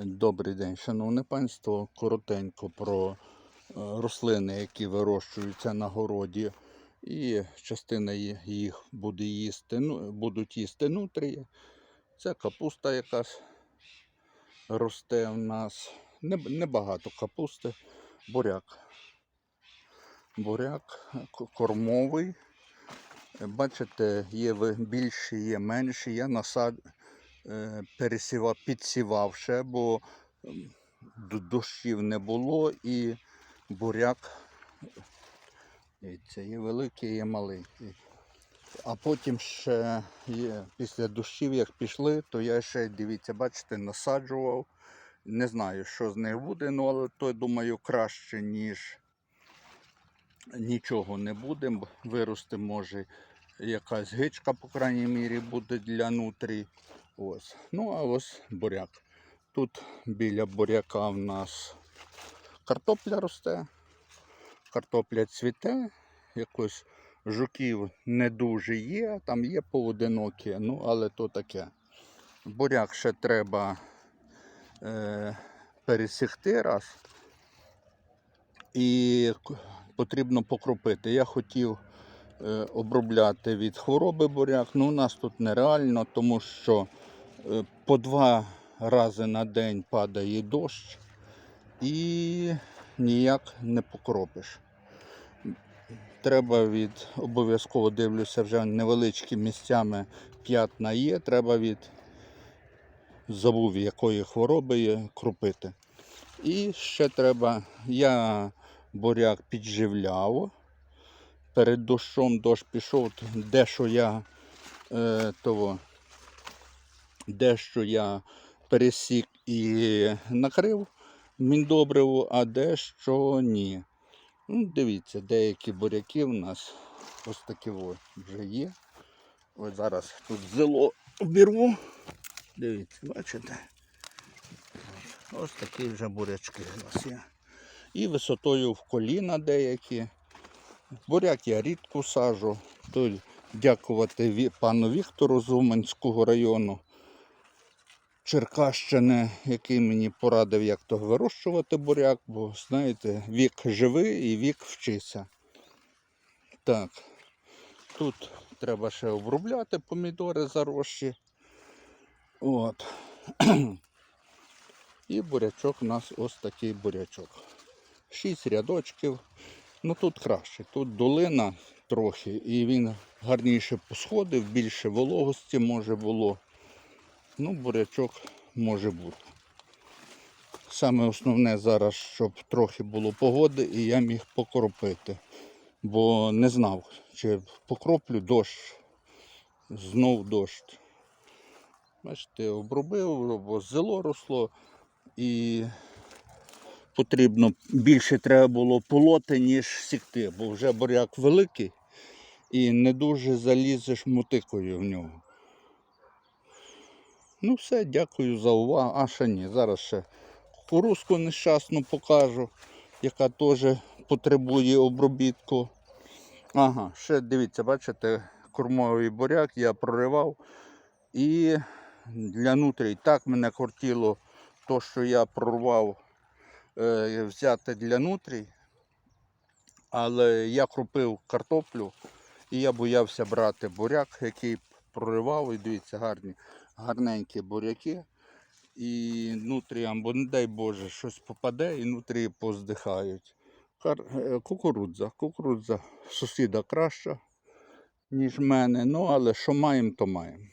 Добрий день, шановне панство. Коротенько про е, рослини, які вирощуються на городі. І частина їх буде їсти, ну, будуть їсти нутрії. Це капуста якась росте в нас. Не- Небагато капусти. Буряк. Буряк кормовий. Е, Бачите, є більші, є менші. Я насад... е, пересівав, підсівав ще, бо м, дощів не було і буряк. Дивіться, є великий, є маленький. А потім ще є, після дощів, як пішли, то я ще, дивіться, бачите, насаджував. Не знаю, що з них буде, ну але то, думаю, краще, ніж нічого не буде. бо Виросте може якась гичка, по крайній мірі, буде для нутрій. Ось. Ну, а ось буряк. Тут біля буряка в нас картопля росте, картопля цвіте, якось жуків не дуже є, там є поодинокі, ну але то таке. Буряк ще треба е, пересікти раз. І потрібно покропити. Я хотів е, обробляти від хвороби буряк. Ну, у нас тут нереально, тому що по два рази на день падає дощ і ніяк не покропиш. Треба від обов'язково дивлюся вже невеличкі місцями п'ятна є. Треба від забув якої хвороби є, кропити. І ще треба, я буряк підживляв. Перед дощом дощ пішов, дещо я е, того, дещо я пересік і накрив міндобриву, а дещо ні. Ну, дивіться, деякі буряки в нас ось такі вже є. Ось зараз тут зело обірву. Дивіться, бачите? Ось такі вже бурячки у нас є. І висотою в коліна деякі. Буряк я рідко сажу. Тут дякувати пану Віктору з Уманського району Черкащини, який мені порадив, як то вирощувати буряк, бо знаєте, вік живий і вік вчиться. Так, тут треба ще обробляти помідори зарощі. От. І бурячок у нас ось такий бурячок. Шість рядочків. Ну тут краще. Тут долина трохи, і він гарніше посходив, більше вологості може було. Ну, бурячок може бути. Саме основне зараз, щоб трохи було погоди і я міг покропити. Бо не знав, чи покроплю дощ, знов дощ. Бачите, обробив, бо зело росло і потрібно більше треба було полоти, ніж сікти, бо вже буряк великий і не дуже залізеш мотикою в нього. Ну все, дякую за увагу. А ще ні, зараз ще кукурузку нещасну покажу, яка теж потребує обробітку. Ага, ще дивіться, бачите, кормовий буряк я проривав. І для нутрій так мене кортіло то, що я прорвав е, взяти для нутрій. Але я кропив картоплю і я боявся брати буряк, який проривав. І дивіться, гарні, гарненькі буряки. І нутріям, бо не дай Боже, щось попаде і нутрії поздихають. Е, Кукурудза. Кукурудза сусіда краща, ніж мене. Ну, але що маємо, то маємо.